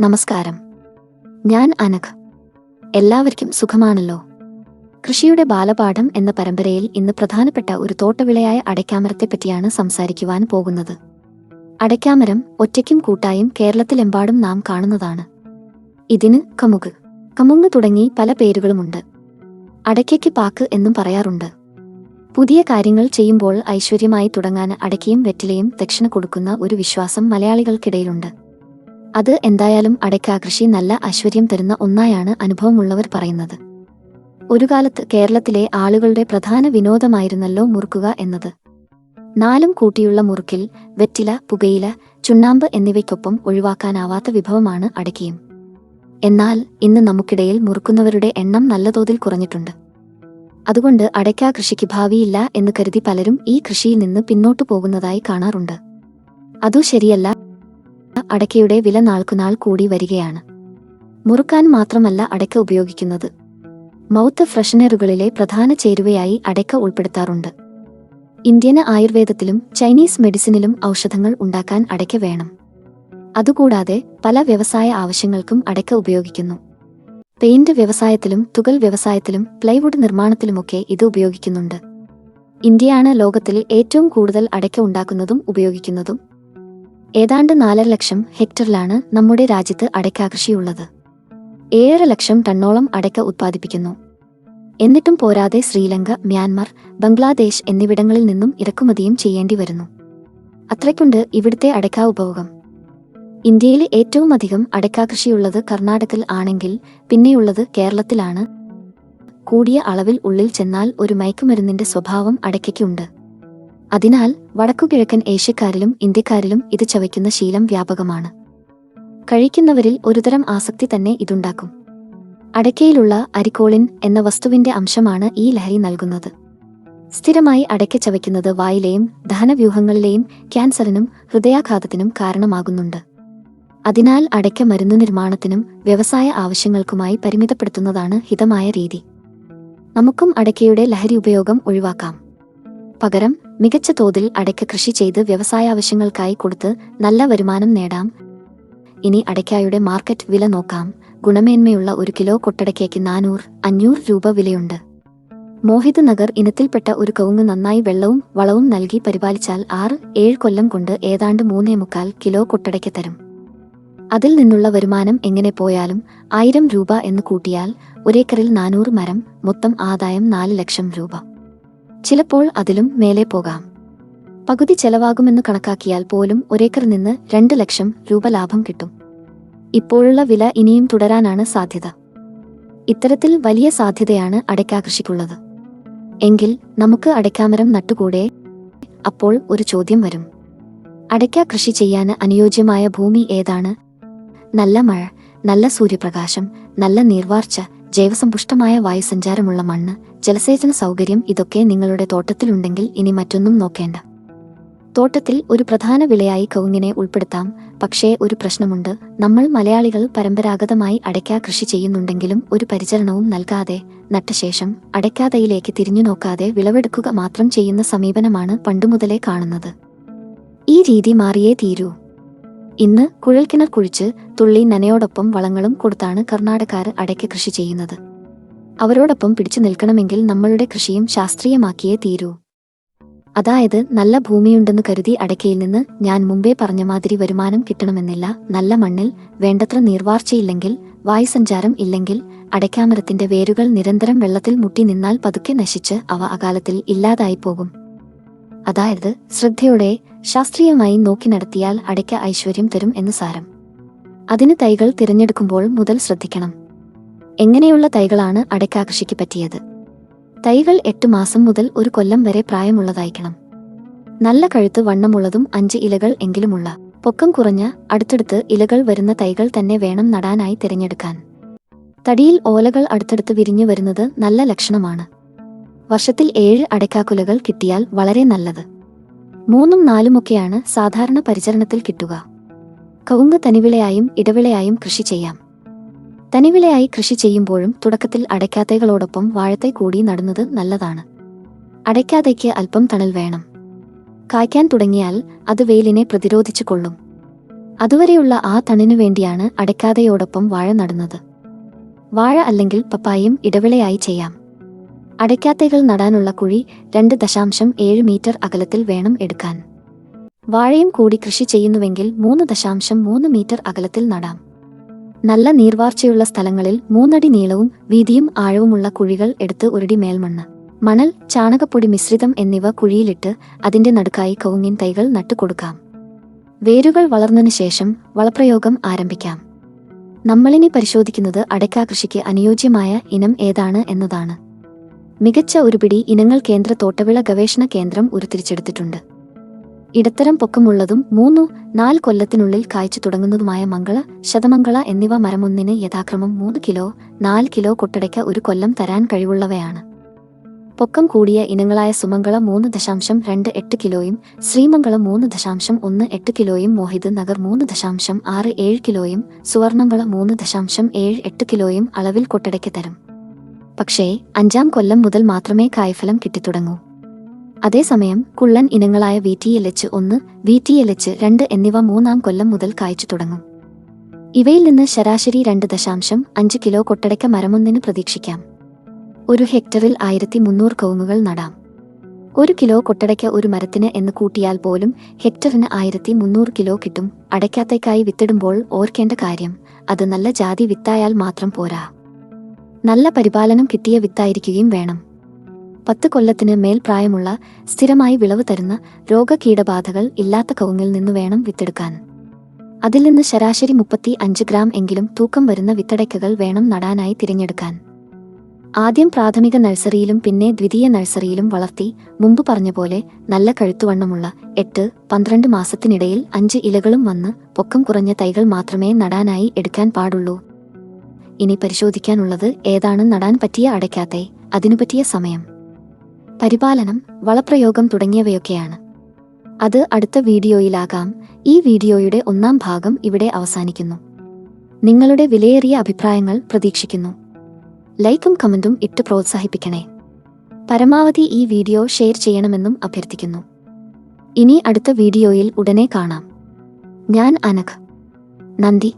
നമസ്കാരം. ഞാൻ അനഘ്. എല്ലാവർക്കും സുഖമാണല്ലോ. കൃഷിയുടെ ബാലപാഠം എന്ന പരമ്പരയിൽ ഇന്ന് പ്രധാനപ്പെട്ട ഒരു തോട്ടവിളയായ അടയ്ക്കാമരത്തെപ്പറ്റിയാണ് സംസാരിക്കുവാൻ പോകുന്നത്. അടയ്ക്കാമരം ഒറ്റയ്ക്കും കൂട്ടായും കേരളത്തിലെമ്പാടും നാം കാണുന്നതാണ്. ഇതിന് കമുക്. കമുങ്ങ് തുടങ്ങി പല പേരുകളുമുണ്ട്. അടയ്ക്കയ്ക്ക് പാക്ക് എന്നും പറയാറുണ്ട്. പുതിയ കാര്യങ്ങൾ ചെയ്യുമ്പോൾ ഐശ്വര്യമായി തുടങ്ങാൻ അടയ്ക്കയും വെറ്റിലയും ദക്ഷിണ കൊടുക്കുന്ന ഒരു വിശ്വാസം മലയാളികൾക്കിടയിലുണ്ട്. അത് എന്തായാലും അടയ്ക്ക കൃഷി നല്ല ഐശ്വര്യം തരുന്ന ഒന്നായാണ് അനുഭവമുള്ളവർ പറയുന്നത്. ഒരു കാലത്ത് കേരളത്തിലെ ആളുകളുടെ പ്രധാന വിനോദമായിരുന്നല്ലോ മുറുക്കുക എന്നത്. നാലും കൂട്ടിയുള്ള മുറുക്കിൽ വെറ്റില പുകയില ചുണ്ണാമ്പ് എന്നിവയ്ക്കൊപ്പം ഒഴിവാക്കാനാവാത്ത വിഭവമാണ് അടയ്ക്കയും. എന്നാൽ ഇന്ന് നമുക്കിടയിൽ മുറുക്കുന്നവരുടെ എണ്ണം നല്ല തോതിൽ കുറഞ്ഞിട്ടുണ്ട്. അതുകൊണ്ട് അടയ്ക്ക കൃഷിക്ക് ഭാവിയില്ല എന്ന് കരുതി പലരും ഈ കൃഷിയിൽ നിന്ന് പിന്നോട്ടു പോകുന്നതായി കാണാറുണ്ട്. അതു ശരിയല്ല. അടയ്ക്കയുടെ വില നാൾക്കുനാൾ കൂടി വരികയാണ്. മുറുക്കാൻ മാത്രമല്ല അടയ്ക്ക ഉപയോഗിക്കുന്നത്. മൗത്ത് ഫ്രഷനറുകളിലെ പ്രധാന ചേരുവയായി അടയ്ക്ക ഉൾപ്പെടുത്താറുണ്ട്. ഇന്ത്യൻ ആയുർവേദത്തിലും ചൈനീസ് മെഡിസിനിലും ഔഷധങ്ങൾ ഉണ്ടാക്കാൻ അടയ്ക്ക വേണം. അതുകൂടാതെ പല വ്യവസായ ആവശ്യങ്ങൾക്കും അടയ്ക്ക ഉപയോഗിക്കുന്നു. പെയിന്റ് വ്യവസായത്തിലും തുകൽ വ്യവസായത്തിലും പ്ലൈവുഡ് നിർമ്മാണത്തിലുമൊക്കെ ഇത് ഉപയോഗിക്കുന്നുണ്ട്. ഇന്ത്യയാണ് ലോകത്തിൽ ഏറ്റവും കൂടുതൽ അടയ്ക്ക ഉണ്ടാക്കുന്നതും ഉപയോഗിക്കുന്നതും ഏതാണ്ട് നാലര ലക്ഷം ഹെക്ടറിലാണ് നമ്മുടെ രാജ്യത്ത് അടയ്ക്ക കൃഷിയുള്ളത് ഏഴര ലക്ഷം ടണ്ണോളം അടയ്ക്ക ഉത്പാദിപ്പിക്കുന്നു. എന്നിട്ടും പോരാതെ ശ്രീലങ്ക മ്യാൻമർ ബംഗ്ലാദേശ് എന്നിവിടങ്ങളിൽ നിന്നും ഇറക്കുമതിയും ചെയ്യേണ്ടി വരുന്നു. അത്രയ്ക്കുണ്ട് ഇവിടുത്തെ അടയ്ക്ക ഉപഭോഗം. ഇന്ത്യയിൽ ഏറ്റവും അധികം അടയ്ക്ക കൃഷിയുള്ളത് കർണാടകത്തിൽ ആണെങ്കിൽ പിന്നെയുള്ളത് കേരളത്തിലാണ്. കൂടിയ അളവിൽ ഉള്ളിൽ ചെന്നാൽ ഒരു മയക്കുമരുന്നിന്റെ സ്വഭാവം അടയ്ക്കയ്ക്കുണ്ട്. അതിനാൽ വടക്കുകിഴക്കൻ ഏഷ്യക്കാരിലും ഇന്ത്യക്കാരിലും ഇത് ചവയ്ക്കുന്ന ശീലം വ്യാപകമാണ്. കഴിക്കുന്നവരിൽ ഒരുതരം ആസക്തി തന്നെ ഇതുണ്ടാക്കും. അടയ്ക്കയിലുള്ള അരിക്കോളിൻ എന്ന വസ്തുവിന്റെ അംശമാണ് ഈ ലഹരി നൽകുന്നത്. സ്ഥിരമായി അടയ്ക്ക ചവയ്ക്കുന്നത് വായിലെയും ദഹനവ്യൂഹങ്ങളിലെയും ക്യാൻസറിനും ഹൃദയാഘാതത്തിനും കാരണമാകുന്നുണ്ട്. അതിനാൽ അടയ്ക്ക മരുന്ന് നിർമ്മാണത്തിനും വ്യവസായ ആവശ്യങ്ങൾക്കുമായി പരിമിതപ്പെടുത്തുന്നതാണ് ഹിതമായ രീതി. നമുക്കും അടയ്ക്കയുടെ ലഹരി ഉപയോഗം ഒഴിവാക്കാം. പകരം മികച്ച തോതിൽ അടയ്ക്ക കൃഷി ചെയ്ത് വ്യവസായ ആവശ്യങ്ങൾക്കായി കൊടുത്ത് നല്ല വരുമാനം നേടാം. ഇനി അടയ്ക്കായുടെ മാർക്കറ്റ് വില നോക്കാം. ഗുണമേന്മയുള്ള ഒരു കിലോ കൊട്ടടയ്ക്കയ്ക്ക് നാനൂറ് അഞ്ഞൂറ് രൂപ വിലയുണ്ട്. മോഹിത് നഗർ ഇനത്തിൽപ്പെട്ട ഒരു കവുങ്ങ് നന്നായി വെള്ളവും വളവും നൽകി പരിപാലിച്ചാൽ ആറ് ഏഴ് കൊല്ലം കൊണ്ട് ഏതാണ്ട് മൂന്നേ മുക്കാൽ കിലോ കൊട്ടടയ്ക്ക് തരും. അതിൽ നിന്നുള്ള വരുമാനം എങ്ങനെ പോയാലും ആയിരം രൂപ എന്ന് കൂട്ടിയാൽ ഒരേക്കറിൽ നാനൂറ് മരം മൊത്തം ആദായം നാല് ലക്ഷം രൂപ. ചിലപ്പോൾ അതിലും മേലെ പോകാം. പകുതി ചെലവാകുമെന്ന് കണക്കാക്കിയാൽ പോലും ഒരേക്കർ നിന്ന് രണ്ട് ലക്ഷം രൂപ ലാഭം കിട്ടും. ഇപ്പോഴുള്ള വില ഇനിയും തുടരാനാണ് സാധ്യത. ഇത്തരത്തിൽ വലിയ സാധ്യതയാണ് അടയ്ക്കാ കൃഷിക്കുള്ളത് എങ്കിൽ നമുക്ക് അടയ്ക്കാമരം നട്ടുകൂടെ? അപ്പോൾ ഒരു ചോദ്യം വരും. അടയ്ക്കാ കൃഷി ചെയ്യാൻ അനുയോജ്യമായ ഭൂമി ഏതാണ്? നല്ല മഴ നല്ല സൂര്യപ്രകാശം നല്ല നീർവാർച്ച ജൈവസമ്പുഷ്ടമായ വായുസഞ്ചാരമുള്ള മണ്ണ് ജലസേചന സൗകര്യം ഇതൊക്കെ നിങ്ങളുടെ തോട്ടത്തിലുണ്ടെങ്കിൽ ഇനി മറ്റൊന്നും നോക്കേണ്ട. തോട്ടത്തിൽ ഒരു പ്രധാന വിളയായി കവുങ്ങിനെ ഉൾപ്പെടുത്താം. പക്ഷേ ഒരു പ്രശ്നമുണ്ട്. നമ്മൾ മലയാളികൾ പരമ്പരാഗതമായി അടയ്ക്ക കൃഷി ചെയ്യുന്നുണ്ടെങ്കിലും ഒരു പരിചരണവും നൽകാതെ നട്ടശേഷം അടയ്ക്കാതയിലേക്ക് തിരിഞ്ഞു നോക്കാതെ വിളവെടുക്കുക മാത്രം ചെയ്യുന്ന സമീപനമാണ് പണ്ടുമുതലേ കാണുന്നത്. ഈ രീതി മാറിയേ തീരൂ. ഇന്ന് കുഴൽക്കിണർ കുഴിച്ച് തുള്ളി നനയോടൊപ്പം വളങ്ങളും കൊടുത്താണ് കർണാടകക്കാർ അടയ്ക്ക കൃഷി ചെയ്യുന്നത്. അവരോടൊപ്പം പിടിച്ചു നിൽക്കണമെങ്കിൽ നമ്മളുടെ കൃഷിയും ശാസ്ത്രീയമാക്കിയേ തീരൂ. അതായത് നല്ല ഭൂമിയുണ്ടെന്ന് കരുതി അടയ്ക്കയിൽ നിന്ന് ഞാൻ മുമ്പേ പറഞ്ഞ മാതിരി വരുമാനം കിട്ടണമെന്നില്ല. നല്ല മണ്ണിൽ വേണ്ടത്ര നീർവാർച്ചയില്ലെങ്കിൽ വായുസഞ്ചാരം ഇല്ലെങ്കിൽ അടയ്ക്കാമരത്തിന്റെ വേരുകൾ നിരന്തരം വെള്ളത്തിൽ മുട്ടി നിന്നാൽ പതുക്കെ നശിച്ച് അവ അകാലത്തിൽ ഇല്ലാതായി പോകും അതായത് ശ്രദ്ധയോടെ ശാസ്ത്രീയമായി നോക്കി നടത്തിയാൽ അടയ്ക്ക ഐശ്വര്യം തരും എന്ന് സാരം. അതിന് തൈകൾ തിരഞ്ഞെടുക്കുമ്പോൾ മുതൽ ശ്രദ്ധിക്കണം. എങ്ങനെയുള്ള തൈകളാണ് അടയ്ക്ക കൃഷിക്ക് പറ്റിയത്? തൈകൾ എട്ട് മാസം മുതൽ ഒരു കൊല്ലം വരെ പ്രായമുള്ളതായിരിക്കണം. നല്ല കഴുത്ത് വണ്ണമുള്ളതും അഞ്ച് ഇലകൾ എങ്കിലുമുള്ള പൊക്കം കുറഞ്ഞ അടുത്തടുത്ത് ഇലകൾ വരുന്ന തൈകൾ തന്നെ വേണം നടാനായി തിരഞ്ഞെടുക്കാൻ. തടിയിൽ ഓലകൾ അടുത്തടുത്ത് വിരിഞ്ഞു വരുന്നത് നല്ല ലക്ഷണമാണ്. വർഷത്തിൽ ഏഴ് അടയ്ക്കാക്കുലകൾ കിട്ടിയാൽ വളരെ നല്ലത്. മൂന്നും നാലുമൊക്കെയാണ് സാധാരണ പരിചരണത്തിൽ കിട്ടുക. കവുങ്ങ് തനിവിളയായും ഇടവിളയായും കൃഷി ചെയ്യാം. തനിവിളയായി കൃഷി ചെയ്യുമ്പോഴും തുടക്കത്തിൽ അടയ്ക്കാത്തകളോടൊപ്പം വാഴത്തെ കൂടി നടുന്നത് നല്ലതാണ്. അടയ്ക്കാതയ്ക്ക് അല്പം തണൽ വേണം. കായ്ക്കാൻ തുടങ്ങിയാൽ അത് വെയിലിനെ പ്രതിരോധിച്ചു കൊള്ളും. അതുവരെയുള്ള ആ തണിനു വേണ്ടിയാണ് അടയ്ക്കാതയോടൊപ്പം വാഴ നടുന്നത്. വാഴ അല്ലെങ്കിൽ പപ്പായും ഇടവിളയായി ചെയ്യാം. അടയ്ക്കാത്തകൾ നടാനുള്ള കുഴി രണ്ട് ദശാംശം ഏഴ് മീറ്റർ അകലത്തിൽ വേണം എടുക്കാൻ. വാഴയും കൂടി കൃഷി ചെയ്യുന്നുവെങ്കിൽ മൂന്ന് ദശാംശം മൂന്ന് മീറ്റർ അകലത്തിൽ നടാം. നല്ല നീർവാർച്ചയുള്ള സ്ഥലങ്ങളിൽ മൂന്നടി നീളവും വീതിയും ആഴവുമുള്ള കുഴികൾ എടുത്ത് ഒരടി മേൽമണ്ണ്. മണൽ ചാണകപ്പൊടി മിശ്രിതം എന്നിവ കുഴിയിലിട്ട് അതിന്റെ നടുക്കായി കവുങ്ങിൻ തൈകൾ നട്ടുകൊടുക്കാം വേരുകൾ വളർന്നതിനു ശേഷം വളപ്രയോഗം ആരംഭിക്കാം. നമ്മളിനി പരിശോധിക്കുന്നത് അടയ്ക്കാ കൃഷിക്ക് അനുയോജ്യമായ ഇനം ഏതാണ് എന്നതാണ്. മികച്ച ഒരു പിടി ഇനങ്ങൾ കേന്ദ്ര തോട്ടവിള ഗവേഷണ കേന്ദ്രം ഉരുത്തിരിച്ചെടുത്തിട്ടുണ്ട്. ഇടത്തരം പൊക്കമുള്ളതും മൂന്നു നാല് കൊല്ലത്തിനുള്ളിൽ കായ്ച്ചു തുടങ്ങുന്നതുമായ മംഗള ശതമംഗള എന്നിവ മരമൊന്നിന് യഥാക്രമം മൂന്ന് കിലോ നാല് കിലോ കൊട്ടടയ്ക്ക ഒരു കൊല്ലം തരാൻ കഴിവുള്ളവയാണ്. പൊക്കം കൂടിയ ഇനങ്ങളായ സുമംഗള മൂന്ന് ദശാംശം രണ്ട് എട്ട് കിലോയും ശ്രീമംഗള മൂന്ന് ദശാംശം ഒന്ന് എട്ട് കിലോയും മോഹിത് നഗർ മൂന്ന് ദശാംശം ആറ് ഏഴ് കിലോയും സുവർണംഗള മൂന്ന് ദശാംശം ഏഴ് എട്ട് കിലോയും അളവിൽ കൊട്ടടയ്ക്ക് തരും. പക്ഷേ അഞ്ചാം കൊല്ലം മുതൽ മാത്രമേ കായ്ഫലം കിട്ടിത്തുടങ്ങൂ. അതേസമയം കുള്ളൻ ഇനങ്ങളായ വി ടി എൽ എച്ച് ഒന്ന് വി ടി എൽ എച്ച് രണ്ട് എന്നിവ മൂന്നാം കൊല്ലം മുതൽ കായ്ച്ചു തുടങ്ങും. ഇവയിൽ നിന്ന് ശരാശരി രണ്ട് ദശാംശം അഞ്ച് കിലോ കൊട്ടടയ്ക്ക മരമൊന്നിന് പ്രതീക്ഷിക്കാം. ഒരു ഹെക്ടറിൽ ആയിരത്തി മുന്നൂറ് കവുങ്ങുകൾ നടാം. ഒരു കിലോ കൊട്ടടയ്ക്ക ഒരു മരത്തിന് എന്ന് കൂട്ടിയാൽ പോലും ഹെക്ടറിന് ആയിരത്തി മുന്നൂറ് കിലോ കിട്ടും. അടയ്ക്കാത്തേക്കായി വിത്തിടുമ്പോൾ ഓർക്കേണ്ട കാര്യം അത് നല്ല ജാതി വിത്തായാൽ മാത്രം പോരാ. നല്ല പരിപാലനം കിട്ടിയ വിത്തായിരിക്കുകയും വേണം. പത്ത് കൊല്ലത്തിന് മേൽ പ്രായമുള്ള സ്ഥിരമായി വിളവ് തരുന്ന രോഗകീടബാധകൾ ഇല്ലാത്ത കവുങ്ങിൽ നിന്ന് വേണം വിത്തെടുക്കാൻ. അതിൽ നിന്ന് ശരാശരി മുപ്പത്തി അഞ്ച് ഗ്രാം എങ്കിലും തൂക്കം വരുന്ന വിത്തടയ്ക്കകൾ വേണം നടാനായി തിരഞ്ഞെടുക്കാൻ. ആദ്യം പ്രാഥമിക നഴ്സറിയിലും പിന്നെ ദ്വിതീയ നഴ്സറിയിലും വളർത്തി മുമ്പ് പറഞ്ഞ പോലെ നല്ല കഴുത്തുവണ്ണമുള്ള എട്ട് പന്ത്രണ്ട് മാസത്തിനിടയിൽ അഞ്ച് ഇലകളും വന്ന് പൊക്കം കുറഞ്ഞ തൈകൾ മാത്രമേ നടാനായി എടുക്കാൻ പാടുള്ളൂ. ഇനി പരിശോധിക്കാനുള്ളത് ഏതാണ് നടാൻ പറ്റിയ അടയ്ക്കാത്തെ അതിനു പറ്റിയ സമയം. പരിപാലനം വളപ്രയോഗം തുടങ്ങിയവയൊക്കെയാണ്. അത് അടുത്ത വീഡിയോയിലാകാം. ഈ വീഡിയോയുടെ ഒന്നാം ഭാഗം ഇവിടെ അവസാനിക്കുന്നു. നിങ്ങളുടെ വിലയേറിയ അഭിപ്രായങ്ങൾ പ്രതീക്ഷിക്കുന്നു. ലൈക്കും കമന്റും ഇട്ട് പ്രോത്സാഹിപ്പിക്കണേ. പരമാവധി ഈ വീഡിയോ ഷെയർ ചെയ്യണമെന്നും അഭ്യർത്ഥിക്കുന്നു. ഇനി അടുത്ത വീഡിയോയിൽ ഉടനെ കാണാം. ഞാൻ അനഘ്. നന്ദി.